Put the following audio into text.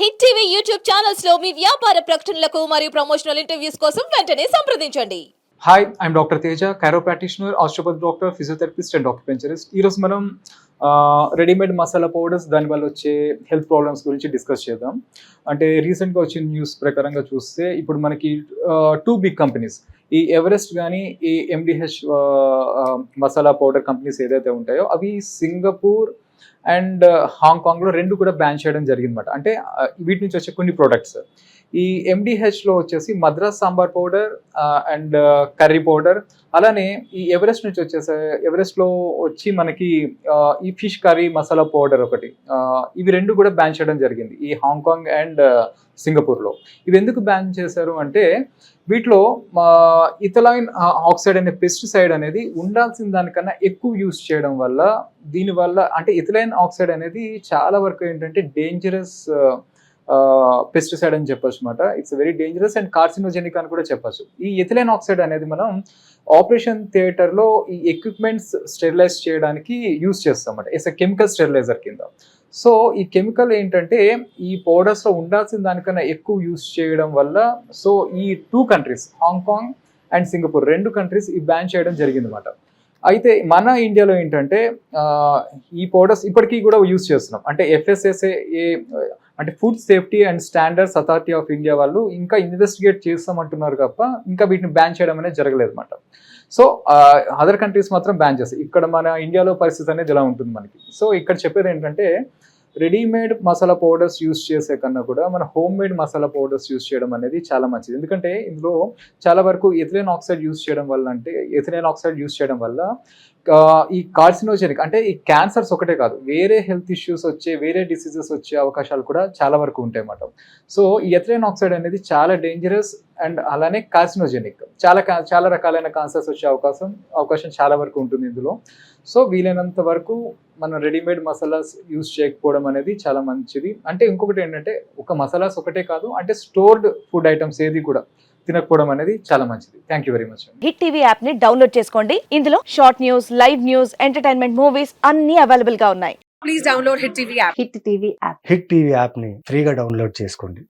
Hit TV YouTube ఛానల్స్లో మీ వ్యాపార ప్రకటనలకు మరియు ప్రమోషనల్ ఇంటర్వ్యూస్ కోసం వెంటనే సంప్రదించండి. Hi I'm doctor Teja chiro practitioner osteopathy doctor physiotherapist and acupuncturist ఈరోజు మనం రెడీమేడ్ మసాలా పౌడర్స్ దానివల్ల వచ్చే హెల్త్ ప్రాబ్లమ్స్ గురించి డిస్కస్ చేద్దాం. అంటే రీసెంట్గా వచ్చిన న్యూస్ ప్రకారంగా చూస్తే ఇప్పుడు మనకి టూ బిగ్ కంపెనీస్ ఈ ఎవరెస్ట్ కానీ ఈ ఎండిహెచ్ మసాలా పౌడర్ కంపెనీస్ ఏదైతే ఉంటాయో అవి సింగపూర్ అండ్ uh, హాంకాంగ్లో రెండు కూడా బ్యాన్ చేయడం జరిగిందన్నమాట. అంటే uh, వీటి నుంచి వచ్చే కొన్ని ప్రోడక్ట్స్ ఈ ఎండిహెచ్లో వచ్చేసి Madras sambar powder and curry powder. అలానే ఈ ఎవరెస్ట్ నుంచి వచ్చేసే ఎవరెస్ట్లో వచ్చి మనకి ఈ ఫిష్ కర్రీ మసాలా పౌడర్ ఒకటి. ఇవి రెండు కూడా బ్యాన్ చేయడం జరిగింది. ఈ హాంకాంగ్ అండ్ సింగపూర్లో ఇవి ఎందుకు బ్యాన్ చేశారు అంటే వీటిలో ఇథలైన్ ఆక్సైడ్ అనే పెస్టిసైడ్ అనేది ఉండాల్సిన దానికన్నా ఎక్కువ యూస్ చేయడం వల్ల దీనివల్ల అంటే ఇథలైన్ ఆక్సైడ్ అనేది చాలా వరకు ఏంటంటే డేంజరస్ పెస్టిసైడ్ అని చెప్పొచ్చు అనమాట it's very dangerous and carcinogenic అని కూడా చెప్పొచ్చు. ఈ ఎథిలైన్ ఆక్సైడ్ అనేది మనం ఆపరేషన్ థియేటర్లో ఈ ఎక్విప్మెంట్స్ స్టెరిలైజ్ చేయడానికి యూస్ చేస్తాం అన్నమాట. ఇట్స్ కెమికల్ స్టెరిలైజర్ కింద. సో ఈ కెమికల్ ఏంటంటే ఈ పౌడర్స్లో ఉండాల్సిన దానికన్నా ఎక్కువ యూస్ చేయడం వల్ల సో ఈ two countries Hong Kong and Singapore రెండు కంట్రీస్ ఈ బ్యాన్ చేయడం జరిగింది అనమాట అయితే మన ఇండియాలో ఏంటంటే ఈ పౌడర్స్ ఇప్పటికీ కూడా యూజ్ చేస్తున్నాం. అంటే ఎఫ్ఎస్ఎస్ఏ అంటే food safety and standards authority of India వాళ్ళు ఇంకా ఇన్వెస్టిగేట్ చేస్తామంటున్నారు తప్ప ఇంకా వీటిని బ్యాన్ చేయడం అనేది జరగలేదు అనమాట సో అదర్ కంట్రీస్ మాత్రం బ్యాన్ చేస్తాయి. ఇక్కడ మన ఇండియాలో పరిస్థితి అనేది ఎలా ఉంటుంది మనకి. సో ఇక్కడ చెప్పేది ఏంటంటే రెడీమేడ్ మసాలా పౌడర్స్ యూస్ చేసే కన్నా కూడా మన home made masala powders use చేయడం అనేది చాలా మంచిది. ఎందుకంటే ఇందులో చాలా వరకు ఎథిలిన్ ఆక్సైడ్ యూస్ చేయడం వల్ల అంటే ఎథిలిన్ ఆక్సైడ్ యూస్ చేయడం వల్ల ఈ కార్సినోజెనిక్ అంటే ఈ క్యాన్సర్స్ ఒకటే కాదు వేరే హెల్త్ ఇష్యూస్ వచ్చే వేరే డిసీజెస్ వచ్చే అవకాశాలు కూడా చాలా వరకు ఉంటాయి అన్నమాట. సో ఈ ఎథిలిన్ ఆక్సైడ్ అనేది చాలా డేంజరస్ అండ్ అలానే కార్సినోజెనిక్. చాలా చాలా రకాలైన క్యాన్సర్స్ వచ్చే అవకాశం అవకాశం చాలా వరకు ఉంటుంది ఇందులో. సో వీలైనంత వరకు మనం రెడీమేడ్ మసాలాస్ యూస్ చేయకపోవడం అనేది చాలా మంచిది. అంటే ఇంకొకటి ఏంటంటే ఒక మసాలాస్ ఒకటే కాదు అంటే స్టోర్డ్ ఫుడ్ ఐటమ్స్ ఏది కూడా తినకపోవడం అనేది చాలా మంచిది. Thank you very much hit TV యాప్ని డౌన్లోడ్ చేసుకోండి. ఇందులో short news live news entertainment movies అన్ని అవైలబుల్గా ఉన్నాయి. Please download Hit TV app. Hit TV app hit TV యాప్ని ఫ్రీగా డౌన్లోడ్ చేసుకోండి.